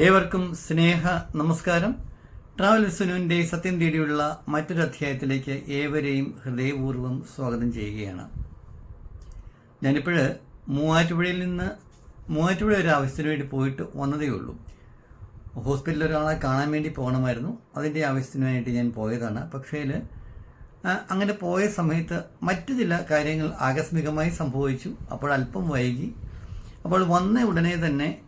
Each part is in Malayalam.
ഏവർക്കും സ്നേഹ നമസ്കാരം. ട്രാവൽ സുനുവിന്റെ സത്യം തേടിയുള്ള മറ്റൊരു അധ്യായത്തിലേക്ക് ഏവരെയും ഹൃദയപൂർവം സ്വാഗതം ചെയ്യുകയാണ്. ഞാനിപ്പോൾ മൂവാറ്റുപുഴയിൽ നിന്ന് മൂവാറ്റുപുഴ ഒരു ആവശ്യത്തിന് വേണ്ടി പോയിട്ട് വന്നതേ ഉള്ളൂ. ഹോസ്പിറ്റലിൽ ഒരാളെ കാണാൻ വേണ്ടി പോകണമായിരുന്നു. അതിന്റെ ആവശ്യത്തിന് വേണ്ടി ഞാൻ പോയതാണ്. പക്ഷേ അങ്ങനെ പോയ സമയത്ത് മറ്റു ചില കാര്യങ്ങൾ ആകസ്മികമായി സംഭവിച്ചു. അപ്പോൾ അല്പം വൈകി. അപ്പോൾ വന്ന ഉടനെ തന്നെ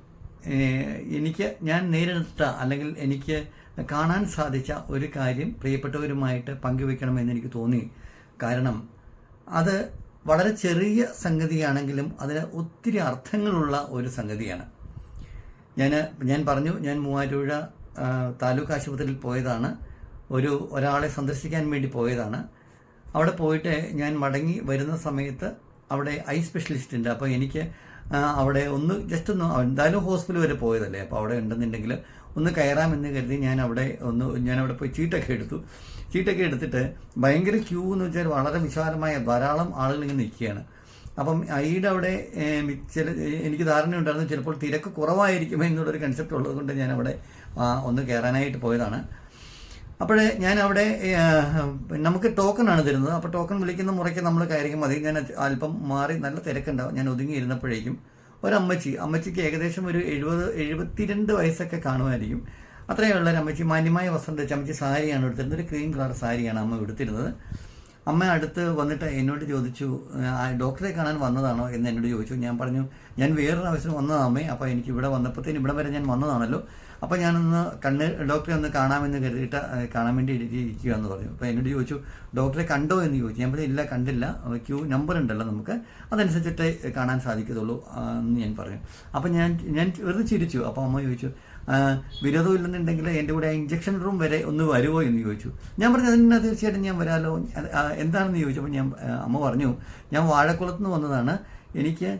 എനിക്ക് ഞാൻ നേരിട്ട അല്ലെങ്കിൽ എനിക്ക് കാണാൻ സാധിച്ച ഒരു കാര്യം പ്രിയപ്പെട്ടവരുമായിട്ട് പങ്കുവെക്കണമെന്ന് എനിക്ക് തോന്നി. കാരണം അത് വളരെ ചെറിയ സംഗതിയാണെങ്കിലും അതിന് ഒത്തിരി അർത്ഥങ്ങളുള്ള ഒരു സംഗതിയാണ്. ഞാൻ ഞാൻ പറഞ്ഞു ഞാൻ മൂവാറ്റുപുഴ താലൂക്ക് ആശുപത്രിയിൽ പോയതാണ്. ഒരു ഒരാളെ സന്ദർശിക്കാൻ വേണ്ടി പോയതാണ്. അവിടെ പോയിട്ട് ഞാൻ മടങ്ങി വരുന്ന സമയത്ത് അവിടെ ഐ സ്പെഷ്യലിസ്റ്റ് ഉണ്ട്. അപ്പോൾ എനിക്ക് അവിടെ ഒന്ന് ജസ്റ്റ് ഒന്ന് എന്തായാലും ഹോസ്പിറ്റൽ വരെ പോയതല്ലേ? അപ്പോൾ അവിടെ ഉണ്ടെന്നുണ്ടെങ്കിൽ ഒന്ന് കയറാമെന്ന് കരുതി ഞാൻ അവിടെ ഒന്ന് ഞാൻ അവിടെ പോയി ചീട്ടൊക്കെ എടുത്തു. ചീട്ടൊക്കെ എടുത്തിട്ട് ഭയങ്കര ക്യൂ എന്ന് വെച്ചാൽ വളരെ വിശാലമായ ധാരാളം ആളുകൾ ഇങ്ങനെ നിൽക്കുകയാണ്. അപ്പം ഐയുടെ അവിടെ ചില എനിക്ക് ധാരണയുണ്ടായിരുന്നു ചിലപ്പോൾ തിരക്ക് കുറവായിരിക്കും എന്നുള്ളൊരു കൺസെപ്റ്റ് ഉള്ളതുകൊണ്ട് ഞാൻ അവിടെ ഒന്ന് കയറാനായിട്ട് പോയതാണ്. അപ്പോൾ ഞാൻ അവിടെ നമുക്ക് ടോക്കൺ ആണ് തരുന്നത്. അപ്പോൾ ടോക്കൺ വിളിക്കുന്ന മുറയ്ക്ക് നമ്മൾ കയറിക്കും മതി. ഞാൻ അല്പം മാറി നല്ല തിരക്കുണ്ടാവും. ഞാൻ ഒതുങ്ങി ഒതുങ്ങിയിരുന്നപ്പോഴേക്കും ഒരമ്മച്ചി അമ്മച്ചിക്ക് ഏകദേശം ഒരു എഴുപത് എഴുപത്തിരണ്ട് വയസ്സൊക്കെ കാണുമായിരിക്കും. അത്രയുള്ള ഒരു അമ്മച്ചി. മാന്യമായ വസ്ത്രം ധരിച്ച അമ്മച്ചി സാരിയാണ് എടുത്തിരുന്നത്. ഒരു ക്രീം കളർ സാരിയാണ് അമ്മ എടുത്തിരുന്നത്. അമ്മ അടുത്ത് വന്നിട്ട് എന്നോട് ചോദിച്ചു "ആ, ഡോക്ടറെ കാണാൻ വന്നതാണോ? എന്ന് എന്നോട് ചോദിച്ചു. ഞാൻ പറഞ്ഞു ഞാൻ വേറൊരു ആവശ്യം വന്നതാണ് അമ്മേ. അപ്പോൾ എനിക്ക് ഇവിടെ വന്നപ്പോഴത്തേന് ഇവിടെ വരെ ഞാൻ വന്നതാണല്ലോ. അപ്പോൾ ഞാനൊന്ന് കണ്ണ് ഡോക്ടറെ ഒന്ന് കാണാമെന്ന് കരുതിയിട്ട് കാണാൻ വേണ്ടി ഇരിക്കുക എന്ന് പറഞ്ഞു. അപ്പോൾ എന്നോട് ചോദിച്ചു ഡോക്ടറെ കണ്ടോ? എന്ന് ചോദിച്ചു. ഞാൻ പറഞ്ഞു ഇല്ല കണ്ടില്ല. ക്യൂ നമ്പർ ഉണ്ടല്ലോ നമുക്ക്. അതനുസരിച്ചിട്ട് കാണാൻ സാധിക്കത്തുള്ളൂ എന്ന് ഞാൻ പറഞ്ഞു. അപ്പോൾ ഞാൻ ഞാൻ വെറുതെ ചിരിച്ചു. അപ്പോൾ അമ്മ ചോദിച്ചു വിരോധം ഇല്ലെന്നുണ്ടെങ്കിൽ എന്റെ കൂടെ ഇഞ്ചക്ഷൻ റൂം വരെ ഒന്ന് വരുമോ എന്ന് ചോദിച്ചു. ഞാൻ പറഞ്ഞു അതിന് തീർച്ചയായിട്ടും ഞാൻ വരാമല്ലോ എന്താണെന്ന് ചോദിച്ചപ്പോൾ ഞാൻ അമ്മ പറഞ്ഞു ഞാൻ വാഴക്കുളത്ത് നിന്ന് വന്നതാണ്. എനിക്ക്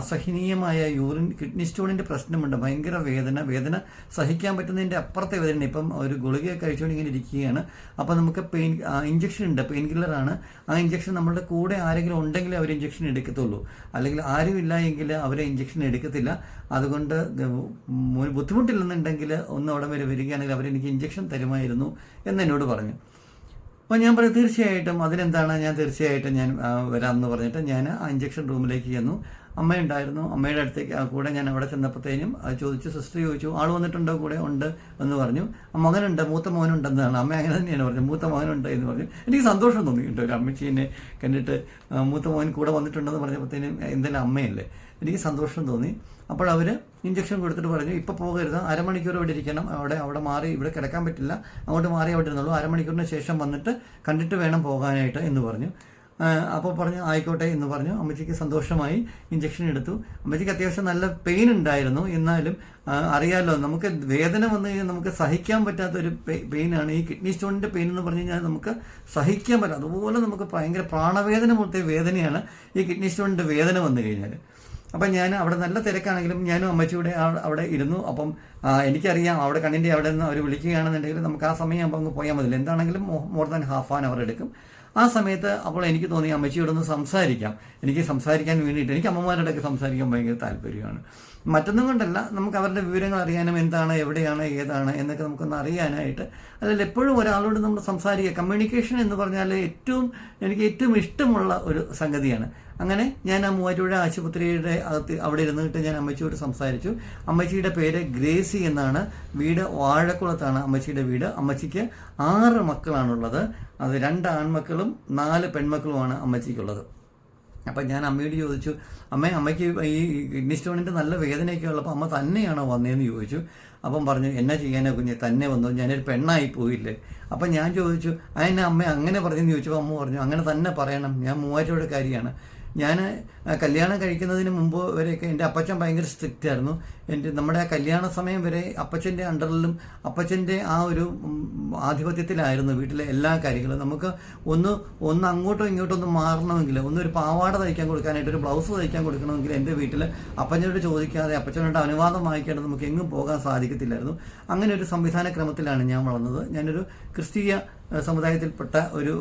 അസഹനീയമായ യൂറിൻ കിഡ്നി സ്റ്റോണിന്റെ പ്രശ്നമുണ്ട്. ഭയങ്കര വേദന. വേദന സഹിക്കാൻ പറ്റുന്നതിന്റെ അപ്പുറത്തെ വേദന ഇപ്പം ഒരു ഗുളിക കഴിച്ചുകൊണ്ട് ഇങ്ങനെ ഇരിക്കുകയാണ്. അപ്പോൾ നമുക്ക് പെയിൻ ഇഞ്ചക്ഷൻ ഉണ്ട്. പെയിൻ കില്ലറാണ് ആ ഇഞ്ചക്ഷൻ നമ്മളുടെ കൂടെ ആരെങ്കിലും ഉണ്ടെങ്കിൽ അവർ ഇഞ്ചക്ഷൻ എടുക്കത്തുള്ളൂ. അല്ലെങ്കിൽ ആരും ഇല്ല എങ്കിൽ അവരെ ഇഞ്ചക്ഷൻ എടുക്കത്തില്ല. അതുകൊണ്ട് ബുദ്ധിമുട്ടില്ലെന്നുണ്ടെങ്കിൽ ഒന്ന് അവിടെ വരെ വരികയാണെങ്കിൽ അവരെനിക്ക് ഇഞ്ചക്ഷൻ തരുമായിരുന്നു എന്ന് എന്നോട് പറഞ്ഞു. അപ്പോൾ ഞാൻ പറയും തീർച്ചയായിട്ടും അതിനെന്താണ്? ഞാൻ തീർച്ചയായിട്ടും ഞാൻ വരാമെന്ന് പറഞ്ഞിട്ട് ഞാൻ ആ ഇഞ്ചക്ഷൻ റൂമിലേക്ക് ചെന്നു. അമ്മയുണ്ടായിരുന്നു അമ്മയുടെ അടുത്തേക്ക് കൂടെ ഞാൻ അവിടെ ചെന്നപ്പോഴത്തേനും ചോദിച്ചു സിസ്റ്റർ ചോദിച്ചു ആൾ വന്നിട്ടുണ്ടോ കൂടെ? ഉണ്ട് എന്ന് പറഞ്ഞു. മകനുണ്ട് മൂത്ത മോനുണ്ടെന്നാണ്. അമ്മ അങ്ങനെ തന്നെയാണ് പറഞ്ഞത്. മൂത്ത മകനുണ്ട് എന്ന് പറഞ്ഞു. എനിക്ക് സന്തോഷം തോന്നി കേട്ടോ. ഒരു അമ്മച്ചീനെ കണ്ടിട്ട് മൂത്ത മോൻ കൂടെ വന്നിട്ടുണ്ടെന്ന് പറഞ്ഞപ്പോഴത്തേനും എന്തായാലും അമ്മയല്ലേ? എനിക്ക് സന്തോഷം തോന്നി. അപ്പോൾ അവർ ഇഞ്ചക്ഷൻ കൊടുത്തിട്ട് പറഞ്ഞു ഇപ്പോൾ പോകരുത് അരമണിക്കൂർ ഇവിടെ ഇരിക്കണം അവിടെ അവിടെ മാറി ഇവിടെ കിടക്കാൻ പറ്റില്ല അങ്ങോട്ട് മാറി അവിടെ ഇരുന്നുള്ളൂ അരമണിക്കൂറിന് ശേഷം വന്നിട്ട് കണ്ടിട്ട് വേണം പോകാനായിട്ട് എന്ന് പറഞ്ഞു. അപ്പോൾ പറഞ്ഞു ആയിക്കോട്ടെ എന്ന് പറഞ്ഞു. അമ്മച്ചിക്ക് സന്തോഷമായി ഇഞ്ചക്ഷൻ എടുത്തു. അമ്മച്ചിക്ക് അത്യാവശ്യം നല്ല പെയിൻ ഉണ്ടായിരുന്നു. എന്നാലും അറിയാമല്ലോ നമുക്ക് വേദന വന്നു കഴിഞ്ഞാൽ നമുക്ക് സഹിക്കാൻ പറ്റാത്ത ഒരു പെയിനാണ് ഈ കിഡ്നി സ്റ്റോണിന്റെ പെയിൻ എന്ന് പറഞ്ഞു കഴിഞ്ഞാൽ നമുക്ക് സഹിക്കാൻ പറ്റും അതുപോലെ നമുക്ക് ഭയങ്കര പ്രാണവേദന പോലത്തെ വേദനയാണ് ഈ കിഡ്നി സ്റ്റോണിന്റെ വേദന വന്നു കഴിഞ്ഞാൽ അപ്പം ഞാൻ അവിടെ നല്ല തിരക്കാണെങ്കിലും ഞാനും അമ്മച്ചി കൂടെ അവിടെ ഇരുന്നു. അപ്പം എനിക്കറിയാം അവിടെ കണ്ണിന്റെ അവിടെ നിന്ന് അവർ വിളിക്കുകയാണെന്നുണ്ടെങ്കിൽ നമുക്ക് ആ സമയം ആകുമ്പോൾ അങ്ങ് പോയാൽ മതില്ല എന്താണെങ്കിലും more than half an hour എടുക്കും. ആ സമയത്ത് അപ്പോൾ എനിക്ക് തോന്നി അമ്മച്ചിയോടൊന്ന് സംസാരിക്കാം. എനിക്ക് സംസാരിക്കാൻ വേണ്ടിയിട്ട് എനിക്ക് അമ്മമാരോടൊക്കെ സംസാരിക്കാൻ ഭയങ്കര താല്പര്യമാണ്. മറ്റൊന്നും കൊണ്ടല്ല നമുക്ക് അവരുടെ വിവരങ്ങൾ അറിയാനും എന്താണ് എവിടെയാണ് ഏതാണ് എന്നൊക്കെ നമുക്കൊന്ന് അറിയാനായിട്ട് അല്ലെങ്കിൽ എപ്പോഴും ഒരാളോട് നമ്മൾ സംസാരിക്കുക. കമ്മ്യൂണിക്കേഷൻ എന്ന് പറഞ്ഞാൽ ഏറ്റവും എനിക്ക് ഏറ്റവും ഇഷ്ടമുള്ള ഒരു സംഗതിയാണ്. അങ്ങനെ ഞാൻ ആ മൂവാറ്റുപുഴ ആശുപത്രിയുടെ അകത്ത് അവിടെ ഇരുന്നിട്ട് ഞാൻ അമ്മച്ചിയോട് സംസാരിച്ചു. അമ്മച്ചിയുടെ പേര് ഗ്രേസി എന്നാണ്. വീട് വാഴക്കുളത്താണ് അമ്മച്ചിയുടെ വീട്. അമ്മച്ചിക്ക് ആറ് മക്കളാണുള്ളത്. അത് രണ്ട് ആൺമക്കളും നാല് പെൺമക്കളുമാണ് അമ്മച്ചിക്കുള്ളത്. അപ്പം ഞാൻ അമ്മയോട് ചോദിച്ചു അമ്മ അമ്മയ്ക്ക് ഈ കിഡ്നി സ്റ്റോണിന്റെ നല്ല വേദനയൊക്കെ ഉള്ളപ്പോൾ അമ്മ തന്നെയാണോ വന്നതെന്ന് ചോദിച്ചു. അപ്പം പറഞ്ഞു എന്നാ ചെയ്യാനാ കുഞ്ഞ് തന്നെ വന്നു. ഞാനൊരു പെണ്ണായി പോയില്ലേ. അപ്പം ഞാൻ ചോദിച്ചു അതിനെ അമ്മ അങ്ങനെ പറഞ്ഞെന്ന് ചോദിച്ചപ്പോൾ അമ്മ പറഞ്ഞു അങ്ങനെ തന്നെ പറയണം. ഞാൻ മൂവാറ്റോടെ കാര്യമാണ് ഞാൻ കല്യാണം കഴിക്കുന്നതിന് മുമ്പ് വരെയൊക്കെ എന്റെ അപ്പച്ചൻ ഭയങ്കര സ്ട്രിക്റ്റ് ആയിരുന്നു. എന്റെ നമ്മുടെ കല്യാണ സമയം വരെ അപ്പച്ചന്റെ അണ്ടറിലും അപ്പച്ചന്റെ ആ ഒരു ആധിപത്യത്തിലായിരുന്നു വീട്ടിലെ എല്ലാ കാര്യങ്ങളും. നമുക്ക് ഒന്ന് ഒന്ന് അങ്ങോട്ടോ ഇങ്ങോട്ടോ ഒന്ന് മാറണമെങ്കിൽ ഒന്നൊരു പാവാട തയ്ക്കാൻ കൊടുക്കാനായിട്ട് ഒരു ബ്ലൗസ് തയ്ക്കാൻ കൊടുക്കണമെങ്കിൽ എന്റെ വീട്ടിൽ അപ്പച്ചനോട് ചോദിക്കാതെ അപ്പച്ചനോട് അനുവാദം വാങ്ങിക്കാതെ നമുക്ക് എങ്ങും പോകാൻ സാധിക്കത്തില്ലായിരുന്നു. അങ്ങനെ ഒരു സംവിധാന ക്രമത്തിലാണ് ഞാൻ വളർന്നത്. ഞാനൊരു ക്രിസ്തീയ സമുദായത്തിൽപ്പെട്ട ഒരു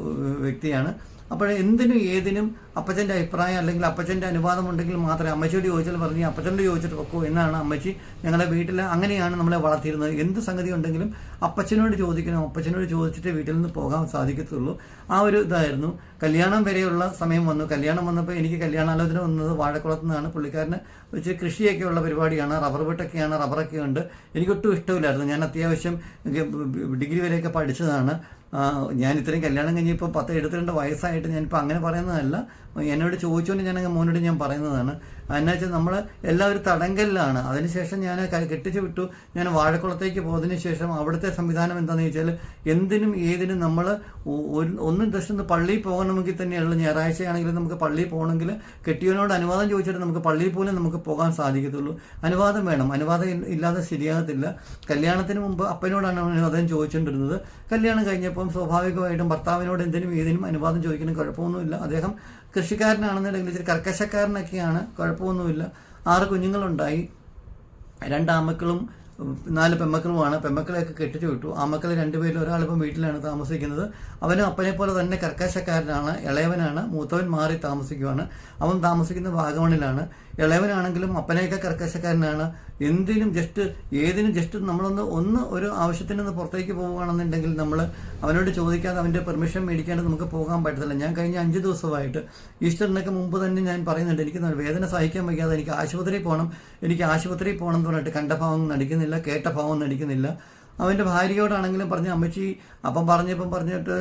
വ്യക്തിയാണ്. അപ്പോൾ എന്തിനും ഏതിനും അപ്പച്ചന്റെ അഭിപ്രായം അല്ലെങ്കിൽ അപ്പച്ചന്റെ അനുവാദം ഉണ്ടെങ്കിൽ മാത്രമേ അമ്മച്ചിയോട് ചോദിച്ചാൽ പറഞ്ഞ് അപ്പച്ചനോട് ചോദിച്ചിട്ട് വെക്കൂ എന്നാണ് അമ്മച്ചി ഞങ്ങളെ വീട്ടിൽ അങ്ങനെയാണ് നമ്മളെ വളർത്തിയിരുന്നത്. എന്ത് സംഗതി ഉണ്ടെങ്കിലും അപ്പച്ചനോട് ചോദിക്കണം. അപ്പച്ചനോട് ചോദിച്ചിട്ട് വീട്ടിൽ നിന്ന് പോകാൻ സാധിക്കത്തുള്ളൂ. ആ ഒരു ഇതായിരുന്നു. കല്യാണം വരെയുള്ള സമയം വന്നു. കല്യാണം വന്നപ്പോൾ എനിക്ക് കല്യാണാലോചന വന്നത് വാഴക്കുളത്ത് നിന്നാണ്. പുള്ളിക്കാരന് വെച്ച് കൃഷിയൊക്കെ ഉള്ള പരിപാടിയാണ്. റബ്ബർ വെട്ടൊക്കെയാണ്. റബ്ബറൊക്കെ ഉണ്ട്. എനിക്കൊട്ടും ഇഷ്ടമില്ലായിരുന്നു. ഞാൻ അത്യാവശ്യം ഡിഗ്രി വരെയൊക്കെ പഠിച്ചതാണ്. ഞാൻ ഇത്രയും കല്യാണം കഴിഞ്ഞിപ്പോൾ പത്ത് എഴുപത്തിരണ്ട് വയസ്സായിട്ട് ഞാനിപ്പോൾ അങ്ങനെ പറയുന്നതല്ല. എന്നോട് ചോദിച്ചുകൊണ്ട് ഞാൻ മോനോട് ഞാൻ പറയുന്നതാണ്. എന്നാ വെച്ചാൽ നമ്മൾ എല്ലാവരും തടങ്കലിലാണ്. അതിനുശേഷം ഞാൻ കെട്ടിച്ചു വിട്ടു. ഞാൻ വാഴക്കുളത്തേക്ക് പോയതിനു ശേഷം അവിടുത്തെ സംവിധാനം എന്താണെന്ന് ചോദിച്ചാൽ എന്തിനും ഏതിനും നമ്മൾ ഒന്നും ജസ്റ്റ് പള്ളിയിൽ പോകണമെങ്കിൽ തന്നെയുള്ളൂ ഞായറാഴ്ചയാണെങ്കിലും നമുക്ക് പള്ളിയിൽ പോകണമെങ്കിൽ കെട്ടിയവനോട് അനുവാദം ചോദിച്ചിട്ട് നമുക്ക് പള്ളിയിൽ പോലും നമുക്ക് പോകാൻ സാധിക്കത്തുള്ളൂ. അനുവാദം വേണം. അനുവാദം ഇല്ലാതെ ശരിയാകത്തില്ല. കല്യാണത്തിന് മുമ്പ് അപ്പനോടാണ് അനുവാദം ചോദിച്ചുകൊണ്ടിരുന്നത് കല്യാണം കഴിഞ്ഞപ്പം സ്വാഭാവികമായിട്ടും ഭർത്താവിനോട് എന്തിനും ഏതിനും അനുവാദം ചോദിക്കണം കുഴപ്പമൊന്നുമില്ല. അദ്ദേഹം കൃഷിക്കാരനാണെന്നുണ്ടെങ്കിൽ ഇച്ചിരി കർക്കശക്കാരനൊക്കെയാണ് കുഴപ്പമൊന്നുമില്ല. ആറ് കുഞ്ഞുങ്ങളുണ്ടായി. രണ്ട് ആമക്കളും ഉം, നാല് പെമ്മക്കളുമാണ് പെമ്മക്കളെയൊക്കെ കെട്ടിച്ചു വിട്ടു. ആ മക്കളെ രണ്ടുപേരും ഒരാളിപ്പം വീട്ടിലാണ് താമസിക്കുന്നത്. അവനും അപ്പനെ പോലെ തന്നെ കർക്കശക്കാരനാണ്. ഇളയവനാണ്. മൂത്തവൻ മാറി താമസിക്കുവാണ്. അവൻ താമസിക്കുന്ന വാഗമണിലാണ്. ഇളയവനാണെങ്കിലും അപ്പനെയൊക്കെ കർക്കശക്കാരനാണ്. എന്തിനും ജസ്റ്റ് ഏതിനും ജസ്റ്റ് നമ്മളൊന്ന് ഒന്ന് ഒരു ആവശ്യത്തിന് ഒന്ന് പുറത്തേക്ക് പോവുകയാണെന്നുണ്ടെങ്കിൽ നമ്മൾ അവനോട് ചോദിക്കാതെ അവന്റെ പെർമിഷൻ മേടിക്കാണ്ട് നമുക്ക് പോകാൻ പറ്റത്തില്ല. ഞാൻ കഴിഞ്ഞ അഞ്ച് ദിവസമായിട്ട് ഈസ്റ്ററിനൊക്കെ മുമ്പ് തന്നെ ഞാൻ പറയുന്നുണ്ട്. എനിക്ക് വേദന സഹിക്കാൻ വയ്യാതെ എനിക്ക് ആശുപത്രിയിൽ പോകണം. എനിക്ക് ആശുപത്രിയിൽ പോകണം എന്ന് പറഞ്ഞിട്ട് കണ്ട ഭാവം നടിക്കുന്നില്ല കേട്ട ഭാവം നടിക്കുന്നില്ല അവന്റെ ഭാര്യയോടാണെങ്കിലും പറഞ്ഞ് അമ്മച്ചി അപ്പം പറഞ്ഞപ്പം പറഞ്ഞിട്ട്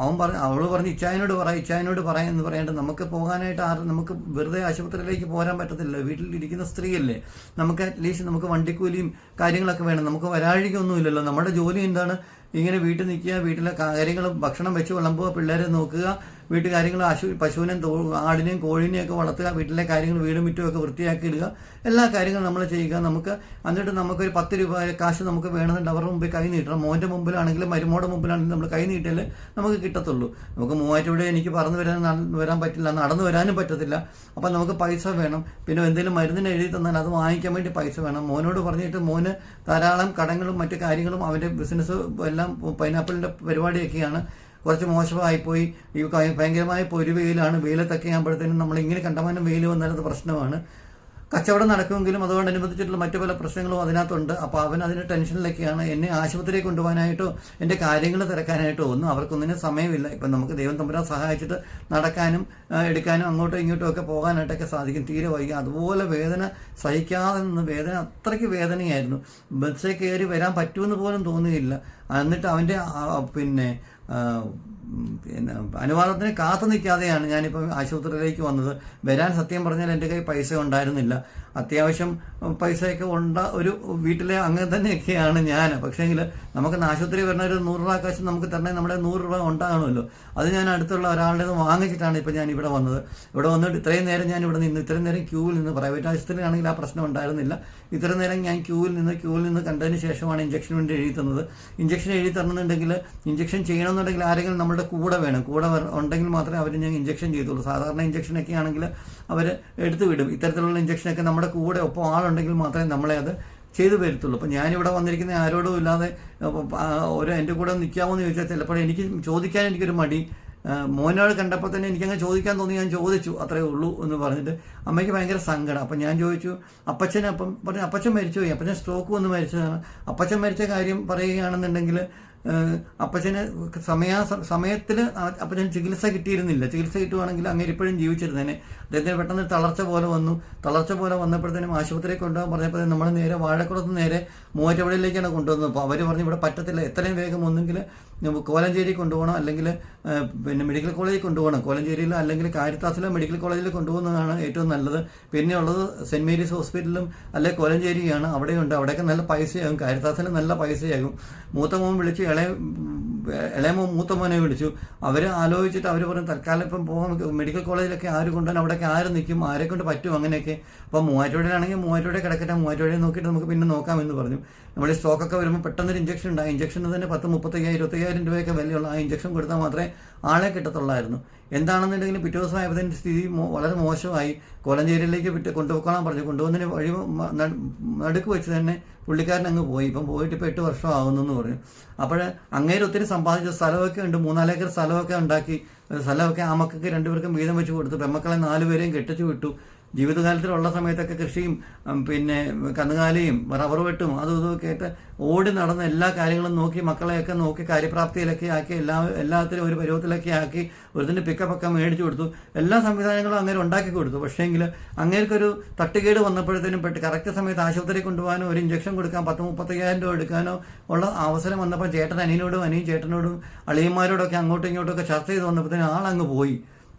അവൻ പറഞ്ഞ് അവൾ പറഞ്ഞ് ഇച്ചായനോട് പറ ഇച്ചായനോട് പറയാമെന്ന് പറയേണ്ടത് പറയാണ്ട് നമുക്ക് പോകാനായിട്ട് ആരും നമുക്ക് വെറുതെ ആശുപത്രിയിലേക്ക് പോരാൻ പറ്റത്തില്ല വീട്ടിലിരിക്കുന്ന സ്ത്രീയല്ലേ. നമുക്ക് അറ്റ്ലീസ്റ്റ് നമുക്ക് വണ്ടിക്കൂലിയും കാര്യങ്ങളൊക്കെ വേണം. നമുക്ക് വരാഴികൊന്നുമില്ലല്ലോ നമ്മുടെ ജോലി എന്താണ്? ഇങ്ങനെ വീട്ടിൽ നിൽക്കുക വീട്ടിലെ കാര്യങ്ങൾ ഭക്ഷണം വെച്ച് വിളമ്പുക പിള്ളേരെ നോക്കുക വീട്ടുകാര്യങ്ങൾ ആശു പശുവിനെയും ആടിനെയും കോഴിനെയും ഒക്കെ വളർത്തുക വീട്ടിലെ കാര്യങ്ങൾ വീടും മുറ്റും ഒക്കെ വൃത്തിയാക്കി ഇടുക എല്ലാ കാര്യങ്ങളും നമ്മൾ ചെയ്യുക. നമുക്ക് എന്നിട്ട് നമുക്കൊരു പത്ത് രൂപ കാശ് നമുക്ക് വേണമെന്നുണ്ട്. അവരുടെ മുമ്പിൽ കൈ നീട്ടണം. മോന്റെ മുമ്പിലാണെങ്കിലും മരുമോടെ മുമ്പിലാണെങ്കിലും നമ്മൾ കൈ നീട്ടിയാലേ നമുക്ക് കിട്ടത്തുള്ളൂ. നമുക്ക് മൂവാറ്റൂടെ എനിക്ക് പറന്ന് വരാൻ വരാൻ പറ്റില്ല. നടന്നു വരാനും പറ്റത്തില്ല. അപ്പം നമുക്ക് പൈസ വേണം. പിന്നെ എന്തെങ്കിലും മരുന്നിന് എഴുതി തന്നാൽ അത് വാങ്ങിക്കാൻ വേണ്ടി പൈസ വേണം. മോനോട് പറഞ്ഞിട്ട് മോന് ധാരാളം കടങ്ങളും മറ്റു കാര്യങ്ങളും അവന്റെ ബിസിനസ് എല്ലാം പൈനാപ്പിളിന്റെ പരിപാടിയൊക്കെയാണ്. കുറച്ച് മോശമായിപ്പോയി ഈ ഭയങ്കരമായി ഒരു വെയിലാണ്. വെയിലത്തൊക്കെ ആകുമ്പോഴത്തേനും നമ്മൾ ഇങ്ങനെ കണ്ടമാനം വെയിൽ വന്നാൽ അത് പ്രശ്നമാണ്. കച്ചവടം നടക്കുമെങ്കിലും അതുകൊണ്ടനുബന്ധിച്ചിട്ടുള്ള മറ്റു പല പ്രശ്നങ്ങളും അതിനകത്തുണ്ട്. അപ്പോൾ അവൻ അതിന് ടെൻഷനിലൊക്കെയാണ്. എന്നെ ആശുപത്രിയിൽ കൊണ്ടുപോകാനായിട്ടോ എന്റെ കാര്യങ്ങൾ തിരക്കാനായിട്ടോ ഒന്നും അവർക്കൊന്നിനും സമയമില്ല. ഇപ്പം നമുക്ക് ദൈവം തമ്പുരാൻ സഹായിച്ചിട്ട് നടക്കാനും എടുക്കാനും അങ്ങോട്ടും ഇങ്ങോട്ടും ഒക്കെ പോകാനായിട്ടൊക്കെ സാധിക്കും. തീരെ വൈകി അതുപോലെ വേദന സഹിക്കാതെ നിന്ന് വേദന അത്രയ്ക്ക് വേദനയായിരുന്നു. ബസ്സിൽ കയറി വരാൻ പറ്റുമെന്ന് പോലും തോന്നുകയില്ല എന്നിട്ട് അവന്റെ പിന്നെ പിന്നെ അനുവാദത്തിന് കാത്തു നിൽക്കാതെയാണ് ഞാനിപ്പോൾ ആശുപത്രിയിലേക്ക് വന്നത്. വരാൻ സത്യം പറഞ്ഞാൽ എന്റെ കയ്യിൽ പൈസ ഉണ്ടായിരുന്നില്ല. അത്യാവശ്യം പൈസയൊക്കെ ഉണ്ട ഒരു വീട്ടിലെ അങ്ങനെ തന്നെയൊക്കെയാണ് ഞാൻ പക്ഷേങ്കിൽ നമുക്ക് ആശുപത്രി വരുന്ന ഒരു നൂറ് രൂപ കാശ് നമുക്ക് തരണേ നമ്മുടെ നൂറ് രൂപ ഉണ്ടാകണമല്ലോ. അത് ഞാൻ അടുത്തുള്ള ഒരാളുടെ വാങ്ങിച്ചിട്ടാണ് ഇപ്പം ഞാൻ ഇവിടെ വന്നത്. ഇവിടെ വന്നിട്ട് ഇത്രയും നേരം ഞാൻ ഇവിടെ നിന്ന് ഇത്രയും നേരം ക്യൂവിൽ നിന്ന് പ്രൈവറ്റ് ആശുപത്രിയിലാണെങ്കിൽ ആ പ്രശ്നം ഉണ്ടായിരുന്നില്ല. ഇത്രയും നേരം ഞാൻ ക്യൂവിൽ നിന്ന് ക്യൂവിൽ നിന്ന് കണ്ടതിന് ശേഷമാണ് ഇഞ്ചക്ഷൻ വേണ്ടി എഴുതി തന്നത്. ഇഞ്ചക്ഷൻ എഴുതി തരണമെന്നുണ്ടെങ്കിൽ ഇഞ്ചക്ഷൻ ചെയ്യണമെന്നുണ്ടെങ്കിൽ ആരെങ്കിലും നമ്മുടെ കൂടെ വേണം. കൂടെ ഉണ്ടെങ്കിൽ മാത്രമേ അവർ ഞാൻ ഇഞ്ചക്ഷൻ ചെയ്തുള്ളൂ. സാധാരണ ഇഞ്ചക്ഷനൊക്കെ ആണെങ്കിൽ അവർ എടുത്തു വിടും. ഇത്തരത്തിലുള്ള ഇഞ്ചക്ഷനൊക്കെ നമ്മുടെ കൂടെ ഒപ്പം ആളുണ്ടെങ്കിൽ മാത്രമേ നമ്മളെ അത് ചെയ്തു വരത്തുള്ളൂ. അപ്പം ഞാനിവിടെ വന്നിരിക്കുന്ന ആരോടും ഇല്ലാതെ ഓരോ എന്റെ കൂടെ നിൽക്കാമോ എന്ന് ചോദിച്ചാൽ ചിലപ്പോൾ എനിക്ക് ചോദിക്കാൻ എനിക്കൊരു മടി. മോനോട് കണ്ടപ്പോൾ തന്നെ എനിക്കങ്ങ് ചോദിക്കാൻ തോന്നി ഞാൻ ചോദിച്ചു അത്രേ ഉള്ളൂ എന്ന് പറഞ്ഞിട്ട് അമ്മയ്ക്ക് ഭയങ്കര സങ്കടം. അപ്പം ഞാൻ ചോദിച്ചു അപ്പച്ചൻ അപ്പം പറഞ്ഞു അപ്പച്ചൻ മരിച്ചുപോയി അപ്പച്ചൻ സ്ട്രോക്ക് വന്ന് മരിച്ചതാണ്. അപ്പച്ചൻ മരിച്ച കാര്യം പറയുകയാണെന്നുണ്ടെങ്കിൽ അപ്പച്ചന് സമയ സമയത്തിൽ അപ്പച്ചന് ചികിത്സ കിട്ടിയിരുന്നില്ല. ചികിത്സ കിട്ടുവാണെങ്കിൽ അങ്ങനെ ഇപ്പോഴും ജീവിച്ചിരുന്നേനെ. അദ്ദേഹത്തിന് പെട്ടെന്ന് തളർച്ച പോലെ വന്നു. തളർച്ച പോലെ വന്നപ്പോഴത്തേനും ആശുപത്രിയിൽ കൊണ്ടുപോകാൻ പറഞ്ഞപ്പോൾ നമ്മൾ നേരെ വാഴക്കുളത്ത് നേരെ മൂവാറ്റുപുഴയിലേക്കാണ് കൊണ്ടുവന്നത്. അപ്പോൾ അവർ പറഞ്ഞു ഇവിടെ പറ്റത്തില്ല. എത്രയും വേഗം ഒന്നെങ്കിൽ കോലഞ്ചേരി കൊണ്ടുപോകണം അല്ലെങ്കിൽ പിന്നെ മെഡിക്കൽ കോളേജിൽ കൊണ്ടുപോകണം. കോലഞ്ചേരിയിൽ അല്ലെങ്കിൽ കാരിത്താസിലെ മെഡിക്കൽ കോളേജിൽ കൊണ്ടുപോകുന്നതാണ് ഏറ്റവും നല്ലത്. പിന്നെ ഉള്ളത് സെന്റ് മേരീസ് ഹോസ്പിറ്റലും അല്ലെങ്കിൽ കോലഞ്ചേരിയാണ് അവിടെയുണ്ട്. അവിടെയൊക്കെ നല്ല പൈസയാകും. കാരിത്താസിൽ നല്ല പൈസയാകും. മൂത്ത മോൻ വിളിച്ച് ഇളയ ഇളയ മൂത്തമോനെ മൂത്ത മോനെ വിളിച്ചു. അവർ ആലോചിച്ചിട്ട് അവർ പറഞ്ഞു തൽക്കാലം ഇപ്പം പോകാൻ മെഡിക്കൽ കോളേജിലൊക്കെ ആര് കൊണ്ടുവന്ന് അവിടെയൊക്കെ ആര് നിൽക്കും ആരെ കൊണ്ട് പറ്റും അങ്ങനെയൊക്കെ. അപ്പോൾ മൂവാറ്റുപുഴയിലാണെങ്കിൽ മൂവാറ്റുപുഴ കിടക്കട്ടെ മൂവാറ്റുപുഴയെ നോക്കിയിട്ട് നമുക്ക് പിന്നെ നോക്കാം എന്ന് പറഞ്ഞു. നമ്മുടെ സ്റ്റോക്കൊക്കെ വരുമ്പോൾ പെട്ടെന്നൊരു ഇഞ്ചക്ഷൻ ഉണ്ട്. ആ ഇഞ്ചക്ഷന് തന്നെ പത്ത് മുപ്പത്തയ്യായിരം ഇരുപത്തയ്യായിരം രൂപയൊക്കെ വിലയുള്ള ആ ഇഞ്ചക്ഷൻ കൊടുത്താൽ മാത്രമേ ആളെ കിട്ടത്തുള്ളായിരുന്നു. എന്താണെന്നുണ്ടെങ്കിൽ പിറ്റേ ദിവസം ആയപ്പോഴത്തെ സ്ഥിതി വളരെ മോശമായി. കോലഞ്ചേരിയിലേക്ക് വിട്ട് കൊണ്ടുപോക്കണം പറഞ്ഞു. കൊണ്ടുവന്നതിന് വഴി നടുക്ക് വെച്ച് തന്നെ പുള്ളിക്കാരൻ അങ്ങ് പോയി. ഇപ്പം പോയിട്ട് ഇപ്പോൾ എട്ട് വർഷം ആകുന്നു എന്ന് പറഞ്ഞു. അപ്പോൾ അങ്ങേര് ഒത്തിരി സമ്പാദിച്ച സ്ഥലമൊക്കെ ഉണ്ട്. മൂന്നാലേക്കർ സ്ഥലമൊക്കെ ഉണ്ടാക്കി. സ്ഥലമൊക്കെ ആ മക്കൾക്ക് രണ്ടുപേർക്കും വീതം വെച്ച് കൊടുത്തു. പെമ്മക്കളെ നാലുപേരെയും കെട്ടിച്ചു വിട്ടു. ജീവിതകാലത്തിലുള്ള സമയത്തൊക്കെ കൃഷിയും പിന്നെ കന്നുകാലിയും റബ്ബർ വെട്ടും അതും ഇതുമൊക്കെ ആയിട്ട് ഓടി നടന്ന എല്ലാ കാര്യങ്ങളും നോക്കി മക്കളെയൊക്കെ നോക്കി കാര്യപ്രാപ്തിയിലൊക്കെ ആക്കി എല്ലാ എല്ലാത്തിലും ഒരു പരുവത്തിലൊക്കെ ആക്കി ഒരുത്തിന് പിക്കപ്പൊക്കെ മേടിച്ചു കൊടുത്തു. എല്ലാ സംവിധാനങ്ങളും അങ്ങനെ ഉണ്ടാക്കി കൊടുത്തു. പക്ഷേങ്കിൽ അങ്ങേക്കൊരു തട്ടുകേട് വന്നപ്പോഴത്തേനും പെട്ട് കറക്റ്റ് സമയത്ത് ആശുപത്രി കൊണ്ടുപോകാനോ ഒരു ഇഞ്ചക്ഷൻ കൊടുക്കാൻ പത്ത് മുപ്പത്തയ്യായിരം രൂപ എടുക്കാനോ ഉള്ള അവസരം വന്നപ്പോൾ ചേട്ടൻ അനിയനോടും അനിയും ചേട്ടനോടും അളിയന്മാരോടൊക്കെ അങ്ങോട്ടും ഇങ്ങോട്ടും ഒക്കെ ചർച്ച ചെയ്ത് വന്നപ്പോഴത്തേനും ആളങ്ങ് പോയി.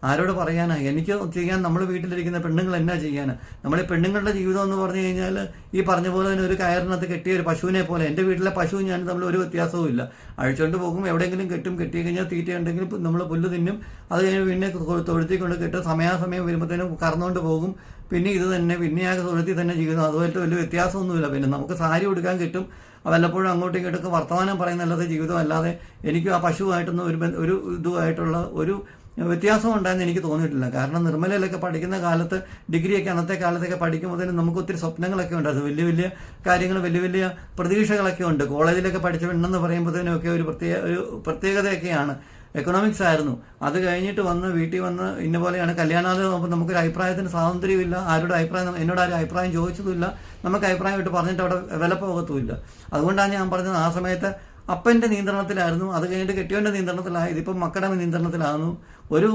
ആരോട് പറയാനാ? എനിക്ക് ചെയ്യാൻ നമ്മൾ വീട്ടിലിരിക്കുന്ന പെണ്ണുങ്ങൾ എന്നാ ചെയ്യാനാ? നമ്മൾ ഈ പെണ്ണുങ്ങളുടെ ജീവിതം എന്ന് പറഞ്ഞു കഴിഞ്ഞാൽ ഈ പറഞ്ഞ പോലെ തന്നെ ഒരു കയറിനകത്ത് കെട്ടിയ ഒരു പശുവിനെ പോലെ. എന്റെ വീട്ടിലെ പശു ഞാൻ തമ്മിൽ ഒരു വ്യത്യാസവും ഇല്ല. അഴിച്ചുകൊണ്ട് പോകും എവിടെയെങ്കിലും കെട്ടും കെട്ടി കഴിഞ്ഞാൽ തീറ്റ ഉണ്ടെങ്കിൽ നമ്മൾ പുല്ല് തിന്നും. അത് കഴിഞ്ഞ് പിന്നെ തൊഴുത്തി കൊണ്ട് കെട്ടും. സമയാസമയം വരുമ്പോഴത്തേനും കറന്നുകൊണ്ട് പോകും. പിന്നെ ഇത് തന്നെ പിന്നെ തൊഴുത്തി തന്നെ ജീവിതം. അതുപോലത്തെ വലിയ വ്യത്യാസമൊന്നുമില്ല. പിന്നെ നമുക്ക് സാരി ഉടുക്കാൻ കിട്ടും. വല്ലപ്പോഴും അങ്ങോട്ടും ഇങ്ങോട്ടൊക്കെ വർത്തമാനം പറയുന്നല്ലാതെ ജീവിതം അല്ലാതെ എനിക്ക് ആ പശുവായിട്ടൊന്നും ഒരു ഒരു ഇതുമായിട്ടുള്ള ഒരു വ്യത്യാസം ഉണ്ടായെന്ന് എനിക്ക് തോന്നിയിട്ടില്ല. കാരണം നിർമ്മലയിലൊക്കെ പഠിക്കുന്ന കാലത്ത് ഡിഗ്രിയൊക്കെ അന്നത്തെ കാലത്തൊക്കെ പഠിക്കുമ്പോഴത്തേനും നമുക്ക് ഒത്തിരി സ്വപ്നങ്ങളൊക്കെ ഉണ്ടായിരുന്നു വലിയ വലിയ കാര്യങ്ങൾ വലിയ വലിയ പ്രതീക്ഷകളൊക്കെ ഉണ്ട്. കോളേജിലൊക്കെ പഠിച്ച പെണ്ണെന്ന് പറയുമ്പോഴത്തേനൊക്കെ ഒരു പ്രത്യേക ഒരു പ്രത്യേകതയൊക്കെയാണ്. എക്കണോമിക്സ് ആയിരുന്നു. അത് കഴിഞ്ഞിട്ട് വന്ന് വീട്ടിൽ വന്ന് ഇന്ന പോലെയാണ്. കല്യാണാലയം നോക്കുമ്പോൾ നമുക്കൊരു അഭിപ്രായത്തിന് സ്വാതന്ത്ര്യമില്ല. ആരുടെ അഭിപ്രായം എന്നോട് ആരും അഭിപ്രായം ചോദിച്ചതുമില്ല. നമുക്ക് അഭിപ്രായം ഇട്ട് പറഞ്ഞിട്ട് അവിടെ വില പോകത്തുമില്ല. അതുകൊണ്ടാണ് ഞാൻ പറഞ്ഞത് ആ സമയത്ത് അപ്പന്റെ നിയന്ത്രണത്തിലായിരുന്നു അത് കഴിഞ്ഞിട്ട് കെട്ടിയോന്റെ നിയന്ത്രണത്തിലായി ഇതിപ്പം മക്കളുടെ നിയന്ത്രണത്തിലാകുന്നു. ഒരു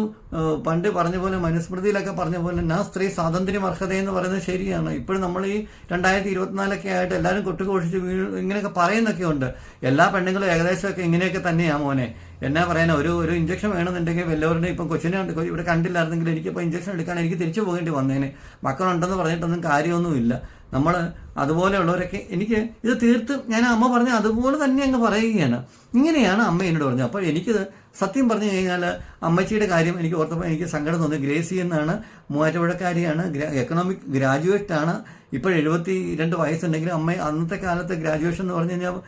പണ്ട് പറഞ്ഞ പോലെ മനുസ്മൃതിയിലൊക്കെ പറഞ്ഞ പോലെ നാ സ്ത്രീ സ്വാതന്ത്ര്യം അർഹതയെന്ന് പറയുന്നത് ശരിയാണ്. ഇപ്പോഴും നമ്മൾ ഈ രണ്ടായിരത്തി ഇരുപത്തിനാലൊക്കെ ആയിട്ട് എല്ലാവരും കൊട്ടുകോഷിച്ച് വീ ഇങ്ങനെയൊക്കെ പറയുന്നൊക്കെ ഉണ്ട്. എല്ലാ പെണ്ണുങ്ങളും ഏകദേശമൊക്കെ ഇങ്ങനെയൊക്കെ തന്നെയാണ് മോനെ. എന്നാ പറയാനാ ഒരു ഒരു ഇഞ്ചക്ഷൻ വേണമെന്നുണ്ടെങ്കിൽ വല്ലവരുടെ ഇപ്പം കൊച്ചിനെ ഇവിടെ കണ്ടില്ലായിരുന്നെങ്കിൽ എനിക്കിപ്പോൾ ഇഞ്ചക്ഷൻ എടുക്കാൻ എനിക്ക് തിരിച്ചു പോകേണ്ടി വന്നേനെ. മക്കളുണ്ടെന്ന് പറഞ്ഞിട്ടൊന്നും കാര്യമൊന്നുമില്ല. നമ്മൾ അതുപോലെയുള്ളവരൊക്കെ എനിക്ക് ഇത് തീർത്തും ഞാൻ അമ്മ പറഞ്ഞ അതുപോലെ തന്നെ അങ്ങ് പറയുകയാണ്. ഇങ്ങനെയാണ് അമ്മ എന്നോട് പറഞ്ഞത്. അപ്പോൾ എനിക്കിത് സത്യം പറഞ്ഞു കഴിഞ്ഞാൽ അമ്മച്ചിയുടെ കാര്യം എനിക്ക് ഓർത്തപ്പോൾ എനിക്ക് സങ്കടം തോന്നി. ഗ്രേസി എന്നാണ് മൂവാറ്റുപുഴക്കാരിയാണ്. ഗ്രാ- എക്കണോമിക് ആണ്. ഇപ്പോൾ എഴുപത്തി രണ്ട് വയസ്സുണ്ടെങ്കിലും അമ്മ അന്നത്തെ കാലത്ത് ഗ്രാജുവേഷൻ എന്ന് പറഞ്ഞു കഴിഞ്ഞാൽ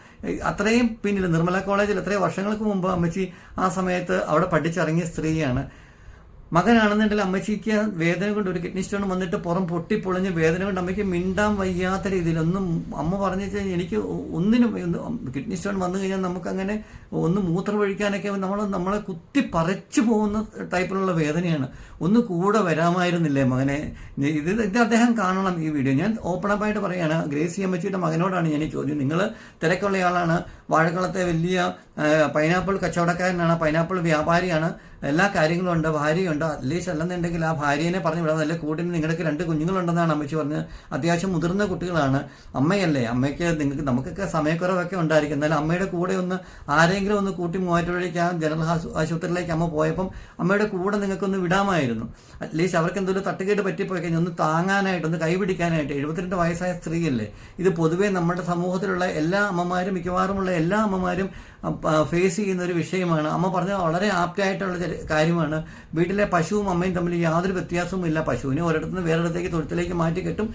അത്രയും പിന്നിൽ നിർമ്മല കോളേജിൽ എത്രയും വർഷങ്ങൾക്ക് മുമ്പ് അമ്മച്ചി ആ സമയത്ത് അവിടെ പഠിച്ചിറങ്ങിയ സ്ത്രീയാണ്. മകനാണെന്നുണ്ടെങ്കിൽ അമ്മച്ചിക്ക് വേദന കൊണ്ട് ഒരു കിഡ്നി സ്റ്റോൺ വന്നിട്ട് പുറം പൊട്ടി പൊളിഞ്ഞ് വേദന കൊണ്ട് അമ്മയ്ക്ക് മിണ്ടാൻ വയ്യാത്ത രീതിയിലൊന്നും അമ്മ പറഞ്ഞു വെച്ചാൽ എനിക്ക് ഒന്നിനും കിഡ്നി സ്റ്റോൺ വന്നു കഴിഞ്ഞാൽ നമുക്കങ്ങനെ ഒന്ന് മൂത്രം ഒഴിക്കാനൊക്കെ നമ്മൾ നമ്മളെ കുത്തി പറിച്ചു പോകുന്ന ടൈപ്പിലുള്ള വേദനയാണ്. ഒന്ന് കൂടെ വരാമായിരുന്നില്ലേ മകനെ? ഇത് ഇത് അദ്ദേഹം കാണണം ഈ വീഡിയോ ഞാൻ ഓപ്പൺ അപ്പായിട്ട് പറയുകയാണ് ഗ്രേസി അമ്മച്ചിയുടെ മകനോടാണ് ഞാൻ ഈ ചോദ്യം. നിങ്ങൾ തിരക്കുള്ള ആളാണ്. വാഴക്കുളത്തെ വലിയ പൈനാപ്പിൾ കച്ചവടക്കാരനാണ് പൈനാപ്പിൾ വ്യാപാരിയാണ്. എല്ലാ കാര്യങ്ങളും ഉണ്ട് ഭാര്യയുണ്ട്. അറ്റ്ലീസ്റ്റ് അല്ലെന്നുണ്ടെങ്കിൽ ആ ഭാര്യനെ പറഞ്ഞു വിടാം നല്ല കൂട്ടിന് നിങ്ങൾക്ക് രണ്ട് കുഞ്ഞുങ്ങളുണ്ടെന്നാണ് അമ്മച്ചി പറഞ്ഞത്. അത്യാവശ്യം മുതിർന്ന കുട്ടികളാണ്. അമ്മയല്ലേ? അമ്മയ്ക്ക് നിങ്ങൾക്ക് നമുക്കൊക്കെ സമയക്കുറവൊക്കെ ഉണ്ടായിരിക്കും. എന്നാലും അമ്മയുടെ കൂടെ ഒന്ന് ആരെങ്കിലും ഒന്ന് കൂട്ടി മൂവാറ്റുപുഴയ്ക്ക് ആ ജനറൽ ആശുപത്രിയിലേക്ക് അമ്മ പോയപ്പം അമ്മയുടെ കൂടെ നിങ്ങൾക്കൊന്ന് വിടാമായിരുന്നു. അറ്റ്ലീസ്റ്റ് അവർക്ക് എന്തെങ്കിലും തട്ടുകേട് പറ്റിപ്പോയി കഴിഞ്ഞാൽ ഒന്ന് താങ്ങാനായിട്ട് ഒന്ന് കൈപിടിക്കാനായിട്ട് എഴുപത്തിരണ്ട് വയസ്സായ സ്ത്രീയല്ലേ? ഇത് പൊതുവേ നമ്മുടെ സമൂഹത്തിലുള്ള എല്ലാ അമ്മമാരും മിക്കവാറുമുള്ള എല്ലാ അമ്മമാരും ഫേസ് ചെയ്യുന്ന ഒരു വിഷയമാണ്. അമ്മ പറഞ്ഞ വളരെ ആപ്റ്റായിട്ടുള്ള കാര്യമാണ്. വീട്ടിലെ പശുവും അമ്മയും തമ്മിൽ യാതൊരു വ്യത്യാസവും ഇല്ല. പശുവിനെ ഒരിടത്തു നിന്ന് വേറൊരിടത്തേക്ക് തൊഴുത്തിലേക്ക് മാറ്റി കെട്ടും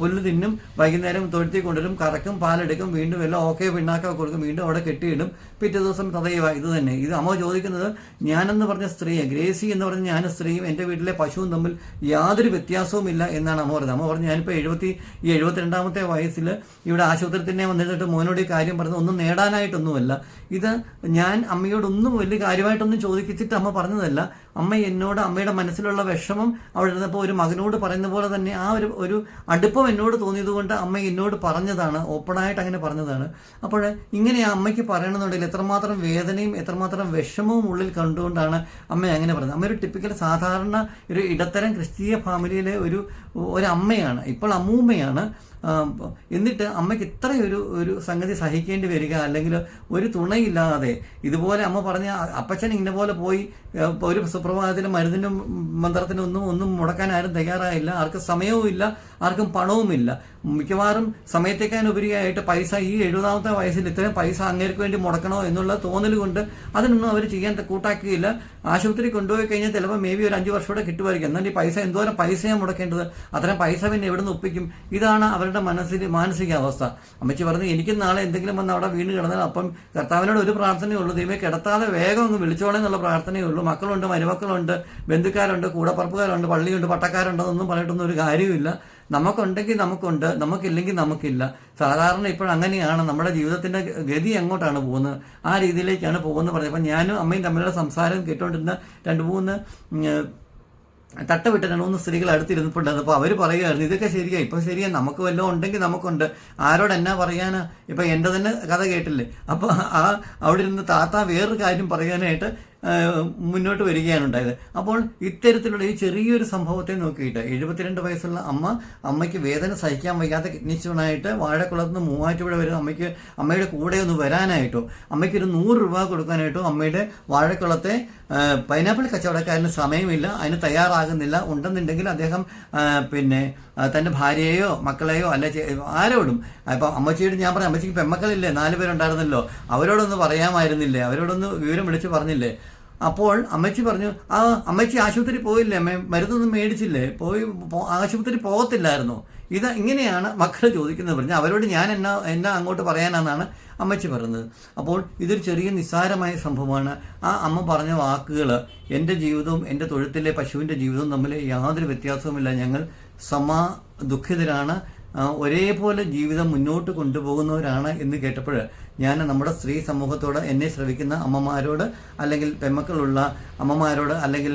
പുല്ല് തിന്നും വൈകുന്നേരം തൊഴുത്തി കൊണ്ടുവരും കറക്കും പാലെടുക്കും വീണ്ടും എല്ലാം ഓക്കെ പിണ്ണാക്കൊക്കെ കൊടുക്കും വീണ്ടും അവിടെ കെട്ടിയിടും. പിറ്റേ ദിവസം തതയുക ഇത് തന്നെ. ഇത് അമ്മ ചോദിക്കുന്നത് ഞാനെന്ന് പറഞ്ഞ സ്ത്രീയെ ഗ്രേസി എന്ന് പറഞ്ഞ ഞാൻ സ്ത്രീയും എന്റെ വീട്ടിലെ പശുവും തമ്മിൽ യാതൊരു വ്യത്യാസവും ഇല്ല എന്നാണ് അമ്മ പറഞ്ഞത്. അമ്മ പറഞ്ഞു ഞാനിപ്പോൾ എഴുപത്തി ഈ എഴുപത്തിരണ്ടാമത്തെ വയസ്സിൽ ഇവിടെ ആശുപത്രി തന്നെ വന്നിട്ട് മോനോട് ഈ കാര്യം പറഞ്ഞത് ഒന്നും നേടാനായിട്ടൊന്നുമല്ല. ഇത് ഞാൻ അമ്മയോടൊന്നും വലിയ കാര്യമായിട്ടൊന്നും ചോദിച്ചിട്ട് അമ്മ പറഞ്ഞതല്ല. അമ്മ എന്നോട് അമ്മയുടെ മനസ്സിലുള്ള വിഷമം അവിടെ ഇരുന്നപ്പോൾ ഒരു മകനോട് പറയുന്ന പോലെ തന്നെ ആ ഒരു ഒരു അടുപ്പം എന്നോട് തോന്നിയതുകൊണ്ട് അമ്മ എന്നോട് പറഞ്ഞതാണ് ഓപ്പണായിട്ട് അങ്ങനെ പറഞ്ഞതാണ്. അപ്പോൾ ഇങ്ങനെ ആ അമ്മയ്ക്ക് പറയണമെന്നുണ്ടെങ്കിൽ എത്രമാത്രം വേദനയും എത്രമാത്രം വിഷമവും ഉള്ളിൽ കണ്ടുകൊണ്ടാണ് അമ്മ അങ്ങനെ പറഞ്ഞത്. അമ്മ ഒരു ടിപ്പിക്കൽ സാധാരണ ഒരു ഇടത്തരം ക്രിസ്തീയ ഫാമിലിയിലെ ഒരു ഒരു അമ്മയാണ്. ഇപ്പോൾ അമ്മൂമ്മയാണ്. എന്നിട്ട് അമ്മയ്ക്ക് ഇത്രയൊരു ഒരു സംഗതി സഹിക്കേണ്ടി വരിക അല്ലെങ്കിൽ ഒരു തുണയില്ലാതെ ഇതുപോലെ അമ്മ പറഞ്ഞ അപ്പച്ചൻ ഇന്ന പോലെ പോയി ഒരു സുപ്രഭാതത്തിലും മരുന്നിനും മന്ത്രത്തിനും ഒന്നും ഒന്നും മുടക്കാൻ ആരും തയ്യാറായില്ല. ആർക്കും സമയവും ഇല്ല ആർക്കും പണവുമില്ല. മിക്കവാറും സമയത്തേക്കാൻ ഉപരിയായിട്ട് പൈസ ഈ എഴുപതാമത്തെ വയസ്സിൽ ഇത്രയും പൈസ അങ്ങേർക്ക് വേണ്ടി മുടക്കണോ എന്നുള്ള തോന്നൽ കൊണ്ട് അതിനൊന്നും അവർ ചെയ്യാൻ കൂട്ടാക്കുകയില്ല ആശുപത്രി കൊണ്ടുപോയി കഴിഞ്ഞാൽ ചിലപ്പോൾ മേ ബി ഒരു അഞ്ച് വർഷം കൂടെ കിട്ടുമായിരിക്കും. എന്നാൽ ഈ പൈസ എന്തോരം പൈസയാണ് മുടക്കേണ്ടത്? അത്രയും പൈസ പിന്നെ എവിടെ നിന്ന് ഒപ്പിക്കും? ഇതാണ് അവരുടെ മനസ്സിൽ മാനസികാവസ്ഥ. അമ്മച്ചി പറഞ്ഞു എനിക്ക് നാളെ എന്തെങ്കിലും വന്ന് അവിടെ വീണ് കിടന്നാൽ അപ്പം കർത്താവിനോട് ഒരു പ്രാർത്ഥനയേ ഉള്ളൂ ദൈവമേ കിടത്താതെ വേഗം ഒന്ന് വിളിച്ചോളെ എന്നുള്ള പ്രാർത്ഥനയേ ഉള്ളൂ മക്കളുണ്ട് മരുമക്കളുണ്ട് ബന്ധുക്കാരുണ്ട് കൂടപ്പറപ്പുകാരുണ്ട് പള്ളിയുണ്ട് പട്ടക്കാരുണ്ടെന്നൊന്നും പറഞ്ഞിട്ടൊന്നും ഒരു കാര്യമില്ല നമുക്കുണ്ടെങ്കിൽ നമുക്കുണ്ട് നമുക്കില്ലെങ്കിൽ നമുക്കില്ല. സാധാരണ ഇപ്പോൾ അങ്ങനെയാണ് നമ്മുടെ ജീവിതത്തിന്റെ ഗതി എങ്ങോട്ടാണ് പോകുന്നത്? ആ രീതിയിലേക്കാണ് പോകുന്നത് പറഞ്ഞത് അപ്പം ഞാനും അമ്മയും തമ്മിലുള്ള സംസാരം കേട്ടുകൊണ്ടിരുന്ന രണ്ട് മൂന്ന് തട്ടവിട്ട തട്ട വിട്ട് രണ്ട് മൂന്ന് സ്ത്രീകൾ അടുത്തിരുന്നിട്ടുണ്ട് അപ്പോൾ അവർ പറയുമായിരുന്നു ഇതൊക്കെ ശരിയാ ഇപ്പം ശരിയാ നമുക്ക് വല്ലതും ഉണ്ടെങ്കിൽ നമുക്കുണ്ട്. ആരോട് എന്നാ പറയാനാ? ഇപ്പം എന്റെ തന്നെ കഥ കേട്ടില്ലേ? അപ്പോൾ ആ അവിടെ ഇരുന്ന് താത്ത വേറൊരു കാര്യം പറയാനായിട്ട് മുന്നോട്ട് വരികയാണ് ഉണ്ടായത്. അപ്പോൾ ഇത്തരത്തിലുള്ള ഈ ചെറിയൊരു സംഭവത്തെ നോക്കിയിട്ട് എഴുപത്തിരണ്ട് വയസ്സുള്ള അമ്മ അമ്മയ്ക്ക് വേദന സഹിക്കാൻ വയ്യാത്ത കിഡ്നി സ്റ്റോണായിട്ട് വാഴക്കുളത്ത് നിന്ന് മൂവാറ്റുപുഴ വരെ അമ്മയ്ക്ക് അമ്മയുടെ കൂടെ ഒന്ന് വരാനായിട്ടോ അമ്മയ്ക്ക് ഒരു നൂറ് രൂപ കൊടുക്കാനായിട്ടോ അമ്മയുടെ വാഴക്കുളത്തെ പൈനാപ്പിൾ കച്ചവടക്കാരന് സമയമില്ല അതിന് തയ്യാറാകുന്നില്ല. ഉണ്ടെന്നുണ്ടെങ്കിൽ അദ്ദേഹം പിന്നെ തന്റെ ഭാര്യയെയോ മക്കളെയോ അല്ല ആരോടും അപ്പം അമ്മച്ചിയോട് ഞാൻ പറയാം അമ്മച്ചിക്ക് പെമ്മക്കളില്ലേ നാല് പേരുണ്ടായിരുന്നല്ലോ. അവരോടൊന്ന് പറയാമായിരുന്നില്ലേ? അവരോടൊന്ന് വിവരം വിളിച്ച് പറഞ്ഞില്ലേ? അപ്പോൾ അമ്മച്ചി പറഞ്ഞു ആ അമ്മച്ചി ആശുപത്രി പോയില്ലേ? അമ്മ മരുന്നൊന്നും മേടിച്ചില്ലേ? പോയി ആശുപത്രി പോകത്തില്ലായിരുന്നു? ഇത് ഇങ്ങനെയാണ് മക്കൾ ചോദിക്കുന്നത് പറഞ്ഞു അവരോട് ഞാൻ എന്നാ എന്നാ അങ്ങോട്ട് പറയാനാണെന്നാണ് അമ്മച്ചി പറയുന്നത് അപ്പോൾ ഇതൊരു ചെറിയ നിസ്സാരമായ സംഭവമാണ്. ആ അമ്മ പറഞ്ഞ വാക്കുകൾ എന്റെ ജീവിതവും എന്റെ തൊഴുത്തിലെ പശുവിന്റെ ജീവിതവും തമ്മിൽ യാതൊരു വ്യത്യാസവുമില്ല. ഞങ്ങൾ സമാ ദുഃഖിതരാണ്. ഒരേപോലെ ജീവിതം മുന്നോട്ട് കൊണ്ടുപോകുന്നവരാണ് എന്ന് കേട്ടപ്പോൾ ഞാൻ നമ്മുടെ സ്ത്രീ സമൂഹത്തോട് എന്നെ ശ്രവിക്കുന്ന അമ്മമാരോട് അല്ലെങ്കിൽ പെമ്മക്കളുള്ള അമ്മമാരോട് അല്ലെങ്കിൽ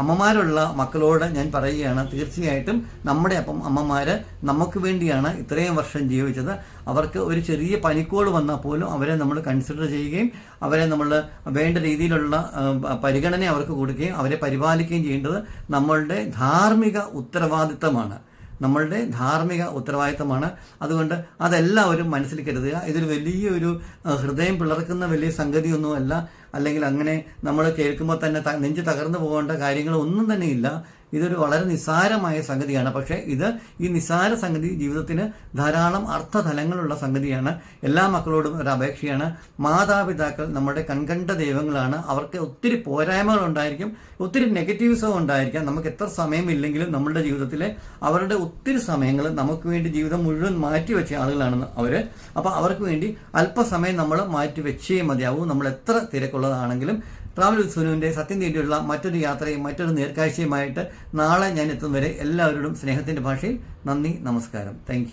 അമ്മമാരുള്ള മക്കളോട് ഞാൻ പറയുകയാണ്. തീർച്ചയായിട്ടും നമ്മുടെ അപ്പം അമ്മമാർ നമുക്ക് വേണ്ടിയാണ് ഇത്രയും വർഷം ജീവിച്ചത്. അവർക്ക് ഒരു ചെറിയ പനിക്കോൾ വന്നാൽ പോലും അവരെ നമ്മൾ കൺസിഡർ ചെയ്യുകയും അവരെ നമ്മൾ വേണ്ട രീതിയിലുള്ള പരിഗണന അവർക്ക് കൊടുക്കുകയും അവരെ പരിപാലിക്കുകയും ചെയ്യേണ്ടത് നമ്മളുടെ ധാർമ്മിക ഉത്തരവാദിത്തമാണ്. നമ്മളുടെ ധാർമ്മിക ഉത്തരവാദിത്തമാണ്. അതുകൊണ്ട് അതെല്ലാവരും മനസ്സിൽ കരുതുക. ഇതൊരു വലിയൊരു ഹൃദയം പിളർക്കുന്ന വലിയ സംഗതിയൊന്നുമല്ല. അല്ലെങ്കിൽ അങ്ങനെ നമ്മൾ കേൾക്കുമ്പോൾ തന്നെ നെഞ്ച് തകർന്നു പോകേണ്ട കാര്യങ്ങളൊന്നും തന്നെയില്ല ഇതൊരു വളരെ നിസ്സാരമായ സംഗതിയാണ്. പക്ഷേ ഇത് ഈ നിസ്സാര സംഗതി ജീവിതത്തിന് ധാരാളം അർത്ഥതലങ്ങളുള്ള സംഗതിയാണ്. എല്ലാ മക്കളോടും ഒരു അപേക്ഷയാണ്. മാതാപിതാക്കൾ നമ്മുടെ കൺകണ്ട ദൈവങ്ങളാണ്. അവർക്ക് ഒത്തിരി പോരായ്മകൾ ഉണ്ടായിരിക്കും ഒത്തിരി നെഗറ്റീവ്സും ഉണ്ടായിരിക്കാം. നമുക്ക് എത്ര സമയമില്ലെങ്കിലും നമ്മുടെ ജീവിതത്തിലെ അവരുടെ ഒത്തിരി സമയങ്ങൾ നമുക്ക് വേണ്ടി ജീവിതം മുഴുവൻ മാറ്റിവെച്ച ആളുകളാണ് അവർ അപ്പോൾ അവർക്ക് വേണ്ടി അല്പസമയം നമ്മൾ മാറ്റി വെച്ചേ മതിയാവൂ. നമ്മൾ എത്ര തിരക്കുള്ളതാണെങ്കിലും ട്രാവൽ വിത്ത് സുനുവിന്റെ സത്യം തേടിയുള്ള മറ്റൊരു യാത്രയും മറ്റൊരു നേർക്കാഴ്ചയുമായിട്ട് നാളെ ഞാൻ എത്തുന്നവരെ എല്ലാവരോടും സ്നേഹത്തിന്റെ ഭാഷയിൽ നന്ദി നമസ്കാരം. താങ്ക്